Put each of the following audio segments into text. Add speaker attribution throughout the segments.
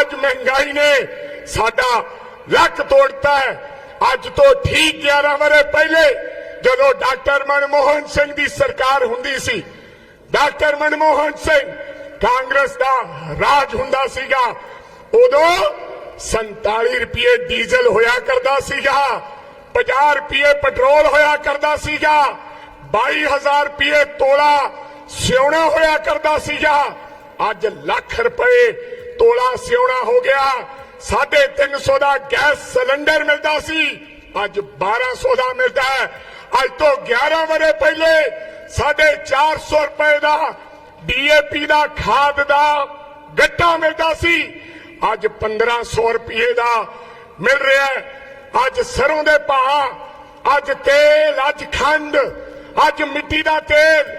Speaker 1: ਅੱਜ ਮਹਿੰਗਾਈ ਨੇ ਸਾਡਾ ਲੱਕ ਤੋੜਤਾ ਹੈ ਅੱਜ ਤੋਂ ਠੀਕ 11 ਵਰੇ ਪਹਿਲੇ ਜਦੋਂ ਡਾਕਟਰ ਮਨਮੋਹਨ ਸਿੰਘ ਦੀ ਸਰਕਾਰ ਹੁੰਦੀ ਸੀ ਡਾਕਟਰ ਮਨਮੋਹਨ ਸਿੰਘ ਕਾਂਗਰਸ ਦਾ ਰਾਜ ਹੁੰਦਾ ਸੀਗਾ ਉਦੋਂ 47 ਰੁਪਏ ਡੀਜ਼ਲ ਹੋਇਆ ਕਰਦਾ ਸੀਗਾ 50 ਰੁਪਏ ਪੈਟਰੋਲ ਹੋਇਆ ਕਰਦਾ ਸੀਗਾ 22000 ਰੁਪਏ ਤੋਲਾ ਸਿਉਣਾ ਹੋਇਆ ਕਰਦਾ ਸੀਗਾ ਅੱਜ ਲੱਖ ਰੁਪਏ ਤੋਲਾ ਸਿਉਣਾ ਹੋ ਗਿਆ। 350 ਦਾ ਗੈਸ ਸਿਲੰਡਰ ਮਿਲਦਾ ਸੀ। ਅੱਜ 1200 ਦਾ ਮਿਲਦਾ ਹੈ। ਅੱਜ ਤੋਂ 11 ਵਰੇ ਪਹਿਲੇ 450 ਰੁਪਏ ਦਾ ਡੀਏਪੀ ਦਾ ਖਾਦ ਦਾ ਗੱਟਾ ਮਿਲਦਾ ਸੀ। ਅੱਜ 1500 ਰੁਪਏ ਦਾ ਮਿਲ ਰਿਹਾ ਹੈ। ਅੱਜ ਸਰੋਂ ਦੇ ਭਾਅ, ਅੱਜ ਤੇਲ, ਅੱਜ ਖੰਡ, ਅੱਜ ਮਿੱਟੀ ਦਾ ਤੇਲ।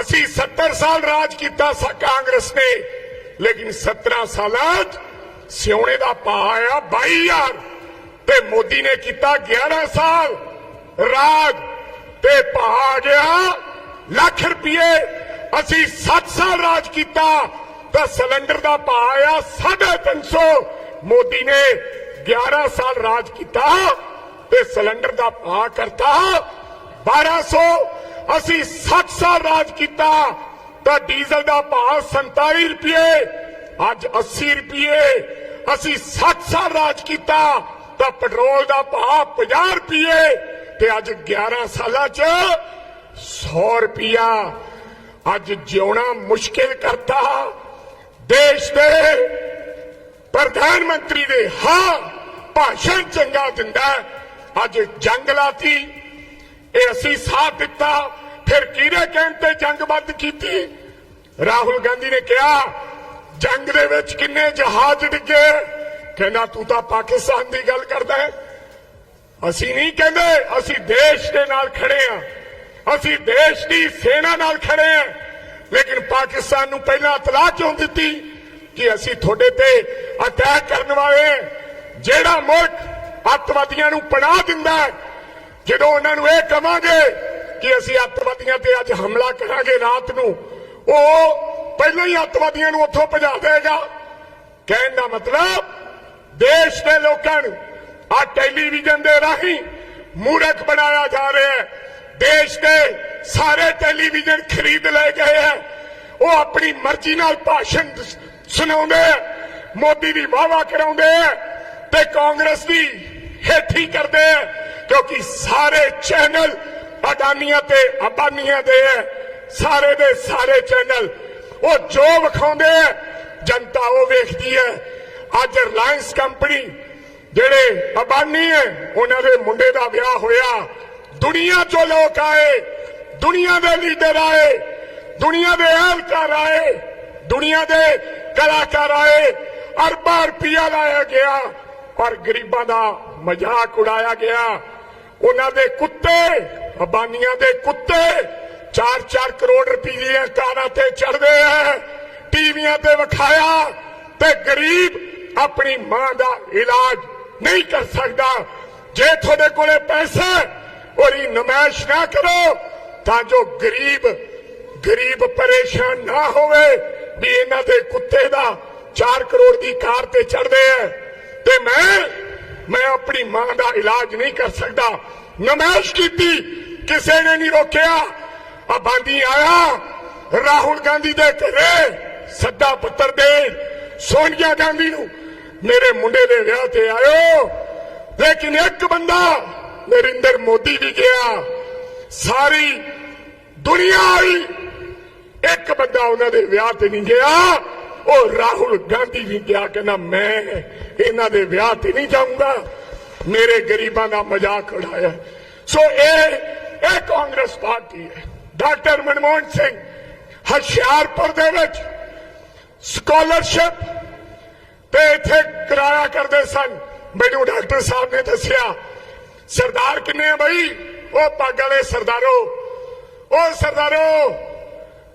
Speaker 1: ਅਸੀਂ 70 ਸਾਲ ਰਾਜ ਕੀਤਾ ਕਾਂਗਰਸ ਨੇ। ਲੇਕਿਨ 17 ਸਾਲਾਂ 'ਚ ਸਿਉਣੇ ਦਾ ਭਾਅ ਆਇਆ 22000 ਤੇ ਮੋਦੀ ਨੇ ਕੀਤਾ 11 ਸਾਲ ਰਾਜ। ਤੇ ਭਾਅ ਆ ਗਿਆ ਲੱਖ ਰੁਪਏ। ਅਸੀਂ 7 ਸਾਲ ਰਾਜ ਕੀਤਾ, ਤਾਂ ਸਿਲੰਡਰ ਦਾ ਭਾਅ ਆਇਆ 350 ਮੋਦੀ ਨੇ 11 ਸਾਲ ਰਾਜ ਕੀਤਾ ਤੇ ਸਿਲੰਡਰ ਦਾ ਭਾਅ ਕਰਤਾ 1200 ਅਸੀਂ 7 ਸਾਲ ਰਾਜ ਕੀਤਾ ਤਾਂ ਡੀਜ਼ਲ ਦਾ ਭਾਅ 47 ਰੁਪਏ, ਅੱਜ 80 ਰੁਪਏ। ਅਸੀਂ 7 ਸਾਲ ਰਾਜ ਕੀਤਾ, ਤਾਂ ਪੈਟਰੋਲ ਦਾ ਭਾਅ 50 ਰੁਪਏ ਤੇ ਅੱਜ 11 ਸਾਲਾਂ 'ਚ 100 ਰੁਪਿਆ ਅੱਜ ਜਿਉਣਾ ਮੁਸ਼ਕਿਲ ਕਰਤਾ ਦੇਸ਼ ਦੇ ਪ੍ਰਧਾਨ ਮੰਤਰੀ ਦੇ ਹਾਂ, ਭਾਸ਼ਣ ਚੰਗਾ ਦਿੰਦਾ। ਅੱਜ ਜੰਗ ਲਾਤੀ, ਇਹ ਅਸੀਂ ਸਾਥ ਦਿੱਤਾ। ਫਿਰ ਕਿਹਦੇ ਕਹਿਣ ਤੇ ਜੰਗ ਬੰਦ ਕੀਤੀ। ਰਾਹੁਲ ਗਾਂਧੀ ਨੇ ਕਿਹਾ, ਜੰਗ ਦੇ ਵਿੱਚ ਕਿੰਨੇ ਜਹਾਜ਼ ਡਿੱਗੇ। ਕਹਿੰਦਾ, ਤੂੰ ਤਾਂ ਪਾਕਿਸਤਾਨ ਦੀ ਗੱਲ ਕਰਦਾ ਹੈ। ਅਸੀਂ ਨਹੀਂ ਕਹਿੰਦੇ, ਅਸੀਂ ਦੇਸ਼ ਦੇ ਨਾਲ ਖੜੇ ਆ ਅਸੀਂ ਦੇਸ਼ ਦੀ ਸੈਨਾ ਨਾਲ ਖੜੇ ਆ ਲੇਕਿਨ ਪਾਕਿਸਤਾਨ ਨੂੰ ਪਹਿਲਾਂ ਇਤਲਾਹ ਕਿਉਂ ਦਿੱਤੀ ਕਿ ਅਸੀਂ ਤੁਹਾਡੇ ਤੇ ਅਟੈਕ ਕਰਨ ਵਾਲੇ ਜਿਹੜਾ ਮੁਲਕ ਅੱਤਵਾਦੀਆਂ ਨੂੰ ਪਨਾਹ ਦਿੰਦਾ ਜਦੋਂ ਉਹਨਾਂ ਨੂੰ ਇਹ ਕਵਾਂਗੇ ਕਿ ਅਸੀਂ ਅੱਤਵਾਦੀਆਂ ਤੇ ਅੱਜ ਹਮਲਾ ਕਰਾਂਗੇ ਰਾਤ ਨੂੰ, ਉਹ ਪਹਿਲਾਂ ਹੀ ਅੱਤਵਾਦੀਆਂ ਨੂੰ ਉੱਥੋਂ ਭਜਾ ਦੇਗਾ। ਕਹਿਣ ਦਾ ਮਤਲਬ, ਦੇਸ਼ ਦੇ ਲੋਕਾਂ ਨੂੰ ਆ ਟੈਲੀਵਿਜ਼ਨ ਦੇ ਰਾਹੀਂ ਮੂਰਖ ਬਣਾਇਆ ਜਾ ਰਿਹਾ ਹੈ। ਦੇਸ਼ ਦੇ ਸਾਰੇ ਟੈਲੀਵਿਜ਼ਨ ਖਰੀਦ ਲਏ ਗਏ ਹੈ। ਉਹ ਆਪਣੀ ਮਰਜ਼ੀ ਨਾਲ ਭਾਸ਼ਣ ਸੁਣਾਉਂਦੇ ਹੈ, ਮੋਦੀ ਦੀ ਵਾਵਾ ਕਰਾਉਂਦੇ ਹੈ ਤੇ ਕਾਂਗਰਸ ਦੀ ਹੇਠੀ ਕਰਦੇ ਹੈ, ਕਿਉਂਕਿ ਸਾਰੇ ਚੈਨਲ ਅਡਾਨੀਆਂ ਤੇ ਅਬਾਨੀਆਂ ਦੇ ਹੈ। ਸਾਰੇ ਦੇ ਸਾਰੇ ਚੈਨਲ ਉਹ ਜੋ ਵਿਖਾਉਂਦੇ ਹੈ, ਜਨਤਾ ਉਹ ਵੇਖਦੀ ਹੈ। ਅੱਜ ਰਿਲਾਇੰਸ ਕੰਪਨੀ ਜਿਹੜੇ ਅਬਾਨੀ ਹੈ, ਉਹਨਾਂ ਦੇ ਮੁੰਡੇ ਦਾ ਵਿਆਹ ਹੋਇਆ। ਦੁਨੀਆ ਚੋਂ ਲੋਕ ਆਏ, ਦੁਨੀਆ ਦੇ ਲੀਡਰ ਆਏ, ਦੁਨੀਆ ਦੇ ਅਹਿਲਕਾਰ ਆਏ, ਦੁਨੀਆ ਦੇ ਕਲਾਕਾਰ ਆਏ, ਅਰਬਾਂ ਰੁਪਇਆ ਲਾਇਆ ਗਿਆ। ਔਰ ਗਰੀਬਾਂ ਦਾ ਮਜ਼ਾਕ ਉਡਾਇਆ ਗਿਆ। ਉਹਨਾਂ ਦੇ ਕੁੱਤੇ ਅਬਾਨੀਆਂ ਦੇ ਕੁੱਤੇ 4-4 ਕਰੋੜ ਰੁਪਏ ਦੀਆਂ ਕਾਰਾਂ ਤੇ ਚੜਦੇ ਆ ਟੀਵੀਆਂ ਤੇ ਵਿਖਾਇਆ ਤੇ ਗਰੀਬ ਆਪਣੀ ਮਾਂ ਦਾ ਇਲਾਜ ਨਹੀਂ ਕਰ ਸਕਦਾ। ਜੇ ਤੁਹਾਡੇ ਕੋਲੇ ਪੈਸਾ ਹੈ, ਉਹਦੀ ਨਮਾਇਸ਼ ਨਾ ਕਰੋ ਤਾਂ ਜੋ ਗਰੀਬ ਗਰੀਬ ਪਰੇਸ਼ਾਨ ਨਾ ਹੋਵੇ ਵੀ ਇਹਨਾਂ ਦੇ ਕੁੱਤੇ ਦਾ 4 ਕਰੋੜ ਦੀ ਕਾਰ ਤੇ ਚੜਦੇ ਆ। ਤੇ ਮੈਂ ਮੈਂ ਆਪਣੀ ਮਾਂ ਦਾ ਇਲਾਜ ਨਹੀਂ ਕਰ ਸਕਦਾ। ਨਮਾਇਸ਼ ਕੀਤੀ, ਕਿਸੇ ਨੇ ਨਹੀਂ ਰੋਕਿਆ। ਆਬਾਦੀ ਆਇਆ, ਰਾਹੁਲ ਗਾਂਧੀ ਦੇ ਘਰੇ, ਸੱਦਾ ਪੱਤਰ ਦੇ, ਸੋਨੀਆ ਗਾਂਧੀ ਨੂੰ ਮੇਰੇ ਮੁੰਡੇ ਦੇ ਵਿਆਹ ਤੇ ਆਇਓ। ਲੇਕਿਨ ਇੱਕ ਬੰਦਾ ਨਰਿੰਦਰ ਮੋਦੀ ਵੀ ਗਿਆ। ਸਾਰੀ ਦੁਨੀਆ ਆਈ। ਇੱਕ ਬੰਦਾ ਉਹਨਾਂ ਦੇ ਵਿਆਹ ਤੇ ਨਹੀਂ ਗਿਆ। ਉਹ ਰਾਹੁਲ ਗਾਂਧੀ ਵੀ ਗਿਆ, ਕਹਿੰਦਾ, ਮੈਂ ਇਹਨਾਂ ਦੇ ਵਿਆਹ ਤੇ ਨਹੀਂ ਜਾਊਂਗਾ। ਮੇਰੇ ਗਰੀਬਾਂ ਦਾ ਮਜ਼ਾਕ ਉਡਾਇਆ ਸੋ ਇਹ ਇਹ ਕਾਂਗਰਸ ਪਾਰਟੀ ਹੈ। ਡਾਕਟਰ ਮਨਮੋਹਨ ਸਿੰਘ, ਹੁਸ਼ਿਆਰਪੁਰ ਦੇ ਵਿੱਚ ਸਕਾਲਰਸ਼ਿਪ ਤੇ ਇੱਥੇ ਕਰਾਇਆ ਕਰਦੇ ਸਨ। ਮੈਨੂੰ ਡਾਕਟਰ ਸਾਹਿਬ ਨੇ ਦੱਸਿਆ, ਸਰਦਾਰ ਕਿੰਨੇ ਆ ਬਈ? ਉਹ ਪੱਗ ਵਾਲੇ ਸਰਦਾਰੋ, ਉਹ ਸਰਦਾਰੋ,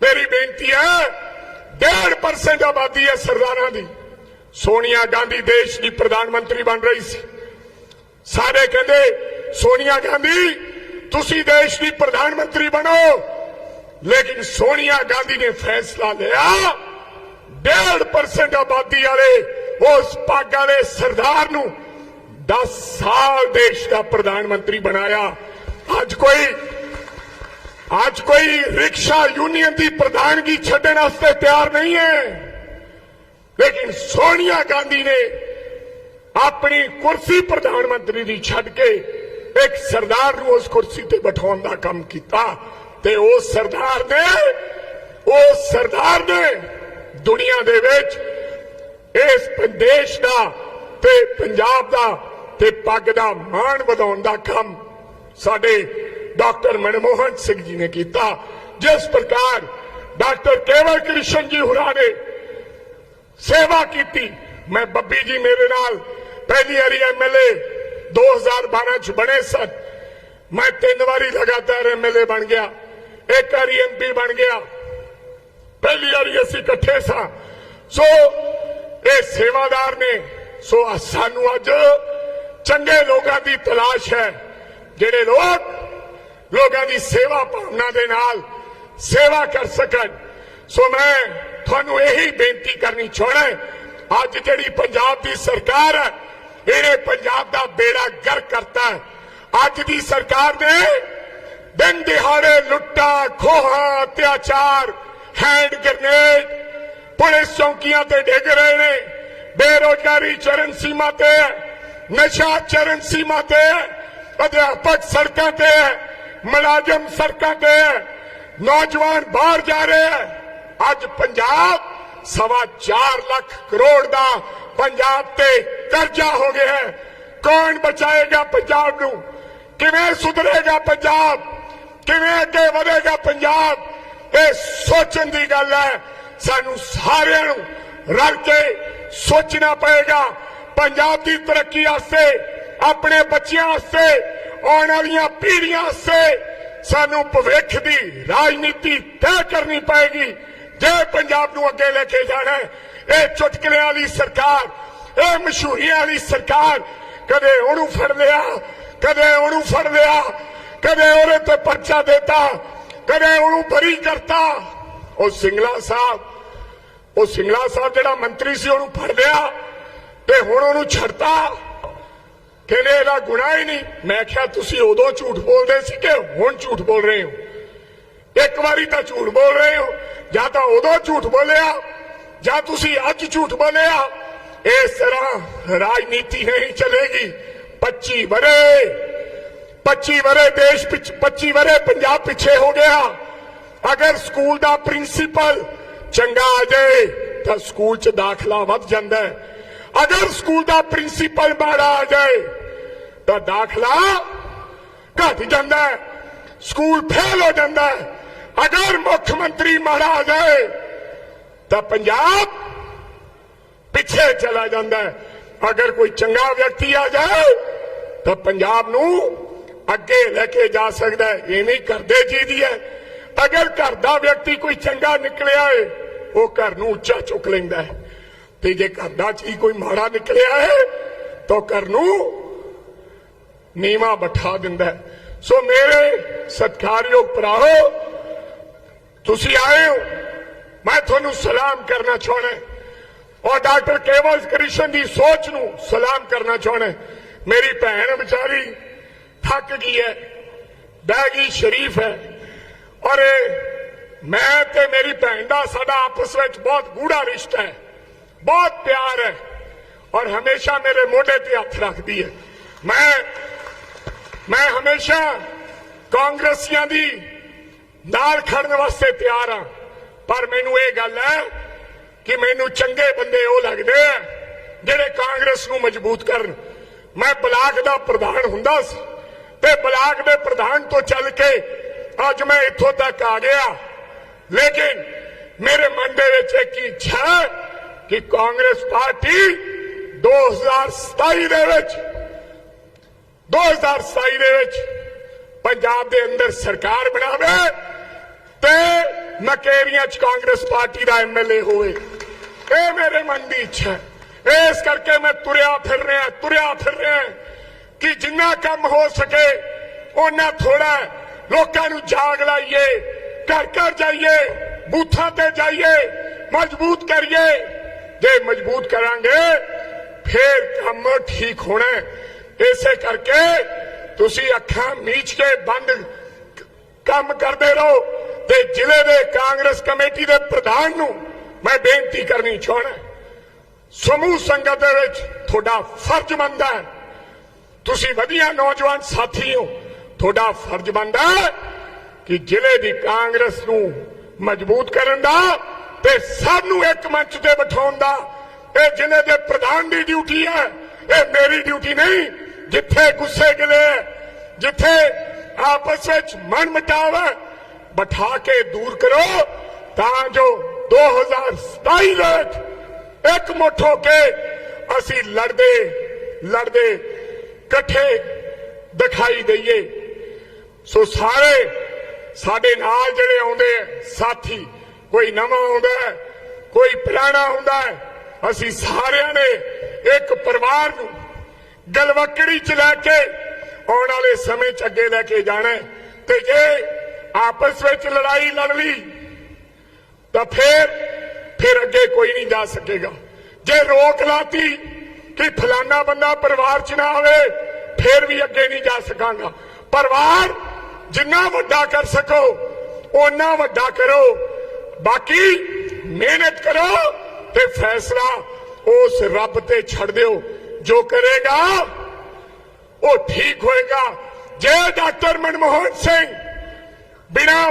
Speaker 1: ਮੇਰੀ ਬੇਨਤੀ ਹੈ 1.5% ਆਬਾਦੀ ਹੈ ਸਰਦਾਰਾਂ ਦੀ। ਸੋਨੀਆ ਗਾਂਧੀ ਦੇਸ਼ ਦੀ ਪ੍ਰਧਾਨ ਮੰਤਰੀ ਬਣ ਰਹੀ ਸੀ। ਸਾਰੇ ਕਹਿੰਦੇ ਸੋਨੀਆ ਗਾਂਧੀ ਤੁਸੀਂ ਦੇਸ਼ ਦੀ ਪ੍ਰਧਾਨ ਮੰਤਰੀ ਬਣੋ ਲੇਕਿਨ ਸੋਨੀਆ ਗਾਂਧੀ ਨੇ ਫੈਸਲਾ ਲਿਆ 1.5% ਆਬਾਦੀ ਵਾਲੇ ਉਸ ਪੱਗ ਵਾਲੇ ਸਰਦਾਰ ਨੂੰ 10 ਸਾਲ ਦੇਸ਼ ਦਾ ਪ੍ਰਧਾਨ ਮੰਤਰੀ ਬਣਾਇਆ ਅੱਜ ਕੋਈ ਅੱਜ ਕੋਈ ਰਿਕਸ਼ਾ ਯੂਨੀਅਨ ਦੀ ਪ੍ਰਧਾਨਗੀ ਛੱਡਣ ਵਾਸਤੇ ਤਿਆਰ ਨਹੀਂ ਹੈ ਲੇਕਿਨ ਸੋਨੀਆ ਗਾਂਧੀ ਨੇ ਆਪਣੀ ਕੁਰਸੀ ਪ੍ਰਧਾਨ ਮੰਤਰੀ ਦੀ ਛੱਡ ਕੇ ਇੱਕ ਸਰਦਾਰ ਨੂੰ ਉਸ ਕੁਰਸੀ ਤੇ ਬਿਠਾਉਣ ਦਾ ਕੰਮ ਕੀਤਾ ਤੇ ਉਸ ਸਰਦਾਰ ਨੇ, ਉਸ ਸਰਦਾਰ ਨੇ ਦੁਨੀਆ ਦੇ ਵਿੱਚ ਇਸ ਦੇਸ਼ ਦਾ ਤੇ ਪੰਜਾਬ ਦਾ ਤੇ ਪੱਗ ਦਾ ਮਾਣ ਵਧਾਉਣ ਦਾ ਕੰਮ ਸਾਡੇ ਡਾਕਟਰ ਮਨਮੋਹਨ ਸਿੰਘ ਜੀ ਨੇ ਕੀਤਾ। ਜਿਸ ਪ੍ਰਕਾਰ ਡਾਕਟਰ ਕੇਵਲ ਕ੍ਰਿਸ਼ਨ ਜੀ ਹੁਰਾ ਨੇ ਸੇਵਾ ਕੀਤੀ। ਮੈਂ ਬੱਬੀ ਜੀ ਮੇਰੇ ਨਾਲ ਪਹਿਲੀ ਵਾਰੀ ਐਮਐਲਏ 2012 ਚ ਬਣੇ ਸਨ। ਮੈਂ ਤਿੰਨ ਵਾਰੀ ਲਗਾਤਾਰ ਐਮਐਲਏ ਬਣ ਗਿਆ, ਇੱਕ ਵਾਰੀ ਐਮਪੀ ਬਣ ਗਿਆ। ਪਹਿਲੀ ਵਾਰੀ ਅਸੀਂ ਇਕੱਠੇ ਸਾਂ। ਸੋ ਇਹ ਸੇਵਾਦਾਰ ਨੇ, ਸੋ ਸਾਨੂੰ ਅੱਜ ਚੰਗੇ ਲੋਕਾਂ ਦੀ ਤਲਾਸ਼ ਹੈ, ਜਿਹੜੇ ਲੋਕ ਲੋਕਾਂ ਦੀ ਸੇਵਾ ਭਾਵਨਾ ਦੇ ਨਾਲ ਸੇਵਾ ਕਰ ਸਕਣ। ਸੋ ਮੈਂ ਤੁਹਾਨੂੰ ਇਹੀ ਬੇਨਤੀ ਕਰਨੀ ਚਾਹਣਾ ਅੱਜ ਜਿਹੜੀ ਪੰਜਾਬ ਦੀ ਸਰਕਾਰ ਹੈ ਇਹਨੇ ਪੰਜਾਬ ਦਾ ਬੇੜਾ ਗਰ ਕਰਤਾ ਅੱਜ ਦੀ ਸਰਕਾਰ ਨੇ ਦਿਨ ਦਿਹਾੜੇ ਲੁੱਟਾ, ਖੋਹਾ, ਅਤਿਆਚਾਰ ਹੈਂਡ ਗ੍ਰਨੇਡ ਪੁਲਿਸ ਚੌਕੀਆਂ ਤੇ ਡਿੱਗ ਰਹੇ ਨੇ। ਬੇਰੋਜ਼ਗਾਰੀ ਚਰਨ ਸੀਮਾ ਤੇ ਨਸ਼ਾ ਚਰਨ ਸੀਮਾ ਤੇ ਅਧਿਆਪਕ ਸੜਕਾਂ ਤੇ ਹੈ। ਮੁਲਾਜ਼ਮ ਸੜਕਾਂ ਤੇ ਨੌਜਵਾਨ ਬਾਹਰ ਜਾ ਰਹੇ ਅੱਜ ਪੰਜਾਬ ਸਵਾ 4 ਲੱਖ ਕਰੋੜ ਦਾ ਪੰਜਾਬ ਤੇ ਕਰਜ਼ਾ ਹੋ ਗਿਆ ਹੈ ਕੌਣ ਬਚਾਏਗਾ ਪੰਜਾਬ ਨੂੰ ਕਿਵੇਂ ਸੁਧਰੇਗਾ ਪੰਜਾਬ ਕਿਵੇਂ ਅੱਗੇ ਵਧੇਗਾ ਪੰਜਾਬ ਇਹ ਸੋਚਣ ਦੀ ਗੱਲ ਹੈ ਸਾਨੂੰ ਸਾਰਿਆਂ ਨੂੰ ਰਲ ਕੇ ਸੋਚਣਾ ਪਏਗਾ ਪੰਜਾਬ ਦੀ ਤਰੱਕੀ ਵਾਸਤੇ ਆਪਣੇ ਬੱਚਿਆਂ ਵਾਸਤੇ ਆਉਣ ਵਾਲੀਆਂ ਪੀੜ੍ਹੀਆਂ ਵਾਸਤੇ ਸਾਨੂੰ ਭਵਿੱਖ ਦੀ ਰਾਜਨੀਤੀ ਤੈਅ ਕਰਨੀ ਪਏਗੀ ਜੇ ਪੰਜਾਬ ਨੂੰ ਅੱਗੇ ਲੈ ਕੇ ਜਾਣਾ ਇਹ ਚੁਟਕਲਿਆਂ ਵਾਲੀ ਸਰਕਾਰ, ਇਹ ਮਸ਼ਹੂਰੀਆਂ ਵਾਲੀ ਸਰਕਾਰ ਕਦੇ ਉਹਨੂੰ ਫੜ ਲਿਆ, ਕਦੇ ਉਹਨੂੰ ਫੜ ਲਿਆ, ਕਦੇ ਉਹਦੇ ਤੇ ਪਰਚਾ ਦਿੱਤਾ, ਕਦੇ ਉਹਨੂੰ ਬਰੀ ਕਰਤਾ। ਉਹ ਸਿੰਗਲਾ ਸਾਹਿਬ, ਉਹ ਸਿੰਗਲਾ ਸਾਹਿਬ ਜਿਹੜਾ ਮੰਤਰੀ ਸੀ ਉਹਨੂੰ ਫੜ ਲਿਆ ਤੇ ਹੁਣ ਉਹਨੂੰ ਛੱਡਤਾ। ਕਹਿੰਦੇ ਇਹਦਾ ਗੁਨਾਹ ਹੀ ਨਹੀਂ। ਮੈਂ ਕਿਹਾ, ਤੁਸੀਂ ਉਦੋਂ ਝੂਠ ਬੋਲਦੇ ਸੀ ਕਿ ਹੁਣ ਝੂਠ ਬੋਲ ਰਹੇ ਹੋ? ਇੱਕ ਵਾਰੀ ਤਾਂ ਝੂਠ ਬੋਲ ਰਹੇ ਹੋ। ਜਾਂ ਤਾਂ ਉਦੋਂ ਝੂਠ ਬੋਲਿਆ, ਜਾਂ ਤੁਸੀਂ ਅੱਜ ਝੂਠ ਬੋਲਿਆ। ਇਸ ਤਰ੍ਹਾਂ ਰਾਜਨੀਤੀ ਨਹੀਂ ਚੱਲੇਗੀ। 25 ਬਰੇ 25 ਬਰੇ ਦੇਸ਼ ਵਿੱਚ 25 ਬਰੇ ਪੰਜਾਬ ਪਿੱਛੇ ਹੋ ਗਿਆ। ਅਗਰ ਸਕੂਲ ਦਾ ਪ੍ਰਿੰਸੀਪਲ ਚੰਗਾ ਆ ਜਾਏ ਤਾਂ ਸਕੂਲ 'ਚ ਦਾਖਲਾ ਵੱਧ ਜਾਂਦਾ ਹੈ। ਅਗਰ ਸਕੂਲ ਦਾ ਪ੍ਰਿੰਸੀਪਲ ਮਾੜਾ ਆ ਜਾਏ ਤਾਂ ਦਾਖਲਾ ਘਟ ਜਾਂਦਾ ਹੈ। ਸਕੂਲ ਫੇਲ ਹੋ ਜਾਂਦਾ ਹੈ। ਅਗਰ ਮੁੱਖ ਮੰਤਰੀ ਮਾੜਾ ਆ ਜਾਏ ਤਾਂ ਪੰਜਾਬ ਪਿੱਛੇ ਚਲਾ ਜਾਂਦਾ ਹੈ। ਅਗਰ ਕੋਈ ਚੰਗਾ ਵਿਅਕਤੀ ਆ ਜਾਏ, ਤਾਂ ਪੰਜਾਬ ਨੂੰ ਅੱਗੇ ਲੈ ਕੇ ਜਾ ਸਕਦਾ ਹੈ। ਇਹ ਨਹੀਂ ਕਰਦੇ ਜੀ ਹੈ। ਅਗਰ ਘਰ ਦਾ ਵਿਅਕਤੀ ਕੋਈ ਚੰਗਾ ਨਿਕਲਿਆ ਹੈ, ਉਹ ਘਰ ਨੂੰ ਉੱਚਾ ਚੁੱਕ ਲੈਂਦਾ ਹੈ। ਤੇ ਜੇ ਘਰ ਦਾ ਚੀ ਕੋਈ ਮਾੜਾ ਨਿਕਲਿਆ ਹੈ, ਤਾਂ ਘਰ ਨੂੰ ਨੀਵਾ ਬਿਠਾ ਦਿੰਦਾ ਹੈ। ਸੋ ਮੇਰੇ ਸਤਿਕਾਰਯੋਗ ਭਰਾਓ ਤੁਸੀਂ ਆਏ ਹੋ। ਮੈਂ ਤੁਹਾਨੂੰ ਸਲਾਮ ਕਰਨਾ ਚਾਹਣਾ ਔਰ ਡਾਕਟਰ ਕੇਵਲ ਕ੍ਰਿਸ਼ਨ ਦੀ ਸੋਚ ਨੂੰ ਸਲਾਮ ਕਰਨਾ ਚਾਹਣਾ ਮੇਰੀ ਭੈਣ ਵਿਚਾਰੀ ਥੱਕ ਗਈ ਹੈ ਗਈ, ਸ਼ਰੀਫ ਹੈ। ਔਰ ਮੈਂ ਤੇ ਮੇਰੀ ਭੈਣ ਦਾ ਸਾਡਾ ਆਪਸ ਵਿੱਚ ਬਹੁਤ ਗੂੜਾ ਰਿਸ਼ਤਾ ਹੈ। ਬਹੁਤ ਪਿਆਰ ਹੈ। ਔਰ ਹਮੇਸ਼ਾ ਮੇਰੇ ਮੋਢੇ ਤੇ ਹੱਥ ਰੱਖਦੀ ਹੈ। ਮੈਂ ਮੈਂ ਹਮੇਸ਼ਾ ਕਾਂਗਰਸੀਆਂ ਦੀ ਨਾਲ ਖੜਨ ਵਾਸਤੇ ਤਿਆਰ ਹਾਂ ਪਰ ਮੈਨੂੰ ਇਹ ਗੱਲ ਹੈ ਕਿ ਮੈਨੂੰ ਚੰਗੇ ਬੰਦੇ ਉਹ ਲੱਗਦੇ ਆ ਜਿਹੜੇ ਕਾਂਗਰਸ ਨੂੰ ਮਜ਼ਬੂਤ ਕਰਨ। ਮੈਂ ਬਲਾਕ ਦਾ ਪ੍ਰਧਾਨ ਹੁੰਦਾ ਸੀ ਤੇ ਬਲਾਕ ਦੇ ਪ੍ਰਧਾਨ ਤੋਂ ਚੱਲ ਕੇ ਅੱਜ ਮੈਂ ਇੱਥੋਂ ਤੱਕ ਆ ਗਿਆ। ਲੇਕਿਨ ਮੇਰੇ ਮਨ ਦੇ ਵਿੱਚ ਇੱਕ ਇੱਛਾ ਹੈ ਕਿ ਕਾਂਗਰਸ ਪਾਰਟੀ 2027 ਦੇ ਵਿੱਚ 2027 ਦੇ ਵਿੱਚ ਪੰਜਾਬ ਦੇ ਅੰਦਰ ਸਰਕਾਰ ਬਣਾਵੇ ਤੇ ਨਕੇਰੀਆਂ ਚ ਕਾਂਗਰਸ ਪਾਰਟੀ ਦਾ ਐਮਐਲਏ ਹੋਵੇ ਇਹ ਮੇਰੇ ਮਨ ਦੀ ਇੱਛਾ ਹੈ। ਇਸ ਕਰਕੇ ਮੈਂ ਤੁਰਿਆ ਫਿਰ ਰਿਹਾ, ਤੁਰਿਆ ਫਿਰ ਰਿਹਾ ਕਿ ਜਿੰਨਾ ਕੰਮ ਹੋ ਸਕੇ ਉਹਨਾਂ ਥੋੜਾ ਲੋਕਾਂ ਨੂੰ ਜਾਗ ਲਾਈਏ, ਘਰ ਘਰ ਜਾਈਏ, ਬੂਥਾਂ ਤੇ ਜਾਈਏ, ਮਜ਼ਬੂਤ ਕਰੀਏ। ਜੇ ਮਜ਼ਬੂਤ ਕਰਾਂਗੇ, ਫਿਰ ਕੰਮ ਠੀਕ ਹੋਣਾ ਇਸੇ ਕਰਕੇ ਤੁਸੀਂ ਅੱਖਾਂ ਮੀਚ ਕੇ ਬੰਦ ਕੰਮ ਕਰਦੇ ਰਹੋ। ਤੇ ਜ਼ਿਲ੍ਹੇ ਦੇ ਕਾਂਗਰਸ ਕਮੇਟੀ ਦੇ ਪ੍ਰਧਾਨ ਨੂੰ ਮੈਂ ਬੇਨਤੀ ਕਰਨੀ ਚਾਹਣਾ ਸਮੂਹ ਸੰਗਤ ਦੇ ਵਿੱਚ ਤੁਹਾਡਾ ਫਰਜ਼ ਬਣਦਾ ਹੈ। ਤੁਸੀਂ ਵਧੀਆ ਨੌਜਵਾਨ ਸਾਥੀ ਹੋ। ਤੁਹਾਡਾ ਫਰਜ਼ ਬਣਦਾ ਹੈ ਕਿ ਜ਼ਿਲ੍ਹੇ ਦੀ ਕਾਂਗਰਸ ਨੂੰ ਮਜ਼ਬੂਤ ਕਰਨ ਦਾ ਤੇ ਸਭ ਨੂੰ ਇੱਕ ਮੰਚ ਤੇ ਬਿਠਾਉਣ ਦਾ। ਇਹ ਜ਼ਿਲ੍ਹੇ ਦੇ ਪ੍ਰਧਾਨ ਦੀ ਡਿਊਟੀ ਹੈ। ਇਹ ਮੇਰੀ ਡਿਊਟੀ ਨਹੀਂ। ਜਿੱਥੇ ਗੁੱਸੇ ਗਿਲੇ ਜਿੱਥੇ ਆਪਸ ਵਿੱਚ ਮਨ ਮਟਾਵ ਬਿਠਾ ਕੇ ਦੂਰ ਕਰੋ, ਤਾਂ ਜੋ 2027 ਵਿੱਚ ਇੱਕ ਮੁੱਠ ਹੋ ਕੇ ਅਸੀਂ ਲੜਦੇ ਲੜਦੇ ਇਕੱਠੇ ਦਿਖਾਈ ਦਈਏ। ਸੋ ਸਾਰੇ ਸਾਡੇ ਨਾਲ ਜਿਹੜੇ ਆਉਂਦੇ ਆ, ਸਾਥੀ, ਕੋਈ ਨਵਾਂ ਆਉਂਦਾ ਕੋਈ ਪੁਰਾਣਾ ਹੁੰਦਾ ਹੈ, ਅਸੀਂ ਸਾਰਿਆਂ ਨੇ ਇੱਕ ਪਰਿਵਾਰ ਨੂੰ ਗਲਵਕੜੀ ਚ ਲੈ ਕੇ ਆਉਣ ਵਾਲੇ ਸਮੇਂ ਚ ਅੱਗੇ ਲੈ ਕੇ ਜਾਣਾ ਤੇ ਜੇ ਆਪਸ ਵਿੱਚ ਲੜਾਈ ਲੜ ਲਈ, ਤਾਂ ਫਿਰ ਫਿਰ ਅੱਗੇ ਕੋਈ ਨਹੀਂ ਜਾ ਸਕੇਗਾ। ਜੇ ਰੋਕ ਲਾਤੀ ਕਿ ਫਲਾਨਾ ਬੰਦਾ ਪਰਿਵਾਰ ਚ ਨਾ ਆਵੇ, ਫਿਰ ਵੀ ਅੱਗੇ ਨਹੀਂ ਜਾ ਸਕਾਂਗਾ। ਪਰਿਵਾਰ ਜਿੰਨਾ ਵੱਡਾ ਕਰ ਸਕੋ, ਓਨਾ ਵੱਡਾ ਕਰੋ। ਬਾਕੀ ਮਿਹਨਤ ਕਰੋ ਤੇ ਫੈਸਲਾ ਉਸ ਰੱਬ ਤੇ ਛੱਡ ਦਿਓ। ਜੋ ਕਰੇਗਾ, ਉਹ ਠੀਕ ਹੋਏਗਾ। ਜੇ ਡਾਕਟਰ ਮਨਮੋਹਨ ਸਿੰਘ। ਬਿਨਾ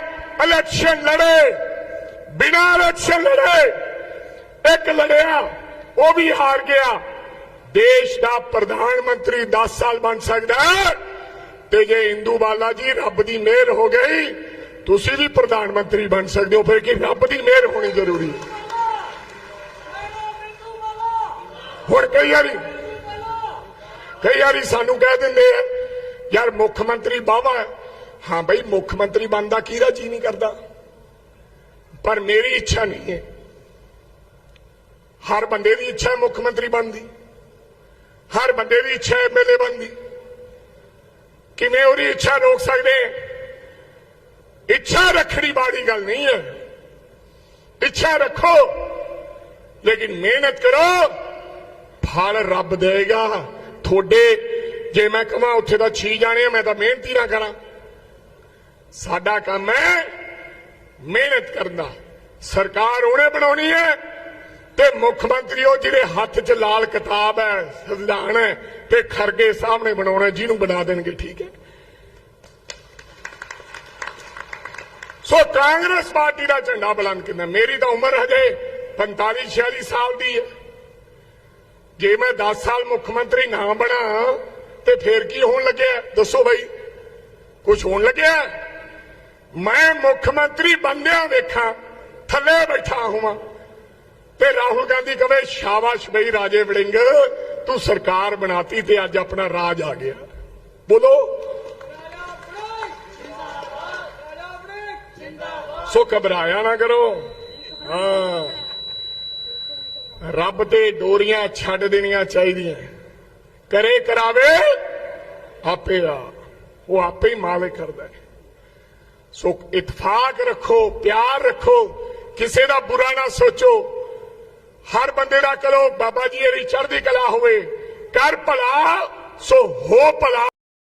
Speaker 1: ਇਲੈਕਸ਼ਨ ਲੜੇ, ਬਿਨਾ ਇਲੈਕਸ਼ਨ ਲੜੇ, ਇੱਕ ਲੜਿਆ, ਉਹ ਵੀ ਹਾਰ ਗਿਆ। ਦੇਸ਼ ਦਾ ਪ੍ਰਧਾਨ ਮੰਤਰੀ 10 ਸਾਲ ਬਣ ਸਕਦਾ ਤੇ ਜੇ ਇੰਦੂ ਬਾਲਾ ਜੀ ਰੱਬ ਦੀ ਮਿਹਰ ਹੋ ਗਈ, ਤੁਸੀਂ ਵੀ ਪ੍ਰਧਾਨ ਮੰਤਰੀ ਬਣ ਸਕਦੇ ਹੋ, ਫਿਰ ਕਿ ਰੱਬ ਦੀ ਮਿਹਰ ਹੋਣੀ ਜ਼ਰੂਰੀ? ਹੈ ਹੁਣ ਕਈ ਵਾਰੀ ਕਈ ਵਾਰੀ ਸਾਨੂੰ ਕਹਿ ਦਿੰਦੇ ਆ, ਯਾਰ ਮੁੱਖ ਮੰਤਰੀ ਬਾਵਾ ਹਾਂ ਬਈ ਮੁੱਖ ਮੰਤਰੀ ਬਣਦਾ ਕਿਹਦਾ? ਜੀ ਨਹੀਂ ਕਰਦਾ। ਪਰ ਮੇਰੀ ਇੱਛਾ ਨਹੀਂ ਹੈ। ਹਰ ਬੰਦੇ ਦੀ ਇੱਛਾ ਹੈ ਮੁੱਖ ਮੰਤਰੀ ਬਣਦੀ। ਹਰ ਬੰਦੇ ਦੀ ਇੱਛਾ ਹੈ ਐਮਐਲਏ ਬਣਦੀ। ਕਿਵੇਂ ਉਹਦੀ ਇੱਛਾ ਰੋਕ ਸਕਦੇ ਇੱਛਾ ਰੱਖਣੀ ਬਾੜੀ ਗੱਲ ਨਹੀਂ ਹੈ। ਇੱਛਾ ਰੱਖੋ ਲੇਕਿਨ ਮਿਹਨਤ ਕਰੋ। ਫਲ ਰੱਬ ਦੇਗਾ ਤੁਹਾਡੇ ਜੇ ਮੈਂ ਕਹਾਂ ਉੱਥੇ ਦਾ ਛੀ ਜਾਣੇ ਆ, ਮੈਂ ਤਾਂ ਮਿਹਨਤ ਹੀ ਨਾ ਕਰਾਂ। ਸਾਡਾ ਕੰਮ ਹੈ ਮਿਹਨਤ ਕਰਨਾ। ਸਰਕਾਰ ਉਹਨੇ ਬਣਾਉਣੀ ਹੈ ਤੇ ਮੁੱਖ ਮੰਤਰੀ ਉਹ ਜਿਹੜੇ ਹੱਥ 'ਚ ਲਾਲ ਕਿਤਾਬ ਹੈ, ਸੰਵਿਧਾਨ ਹੈ ਤੇ ਖਰਗੇ ਸਾਹਮਣੇ ਬਣਾਉਣਾ, ਜਿਹਨੂੰ ਬਣਾ ਦੇਣਗੇ, ਠੀਕ ਹੈ। ਸੋ ਕਾਂਗਰਸ ਪਾਰਟੀ ਦਾ ਝੰਡਾ ਬੁਲੰਦ ਕਰਨਾ ਮੇਰੀ ਤਾਂ ਉਮਰ ਹਜੇ 45 46 ਸਾਲ ਦੀ ਹੈ। ਜੇ ਮੈਂ 10 ਸਾਲ ਮੁੱਖ ਮੰਤਰੀ ਨਾ ਬਣਾ, ਤੇ ਫੇਰ ਕੀ ਹੋਣ ਲੱਗਿਆ? ਦੱਸੋ ਬਾਈ ਕੁਝ ਹੋਣ ਲੱਗਿਆ? ਮੈਂ ਮੁੱਖ ਮੰਤਰੀ ਬੰਦਿਆਂ ਵੇਖਾਂ, ਥੱਲੇ ਬੈਠਾ ਹੋਵਾਂ। ਤੇ ਰਾਹੁਲ ਗਾਂਧੀ ਕਵੇ, ਸ਼ਾਬਾਸ਼ ਬਈ ਰਾਜੇ ਵੜਿੰਗ, ਤੂੰ ਸਰਕਾਰ ਬਣਾਤੀ ਤੇ ਅੱਜ ਆਪਣਾ ਰਾਜ ਆ ਗਿਆ। ਬੋਲੋ। ਸੋ ਘਬਰਾਇਆ ਨਾ ਕਰੋ। ਹਾਂ। ਰੱਬ ਤੇ ਡੋਰੀਆਂ ਛੱਡ ਦੇਣੀਆਂ ਚਾਹੀਦੀਆਂ। ਕਰੇ ਕਰਾਵੇ, ਆਪੇ ਆ। ਉਹ ਆਪੇ ਹੀ ਮਾਲਕ ਕਰਦਾ ਹੈ। ਸੋ ਇਤਫਾਕ ਰੱਖੋ, ਪਿਆਰ ਰੱਖੋ, ਕਿਸੇ ਦਾ ਬੁਰਾ ਨਾ ਸੋਚੋ। ਹਰ ਬੰਦੇ ਦਾ ਕਰੋ ਬਾਬਾ ਜੀ ਇਹਦੀ ਚੜ੍ਹਦੀ ਕਲਾ ਹੋਵੇ। ਕਰ ਭਲਾ, ਸੋ ਹੋ ਭਲਾ।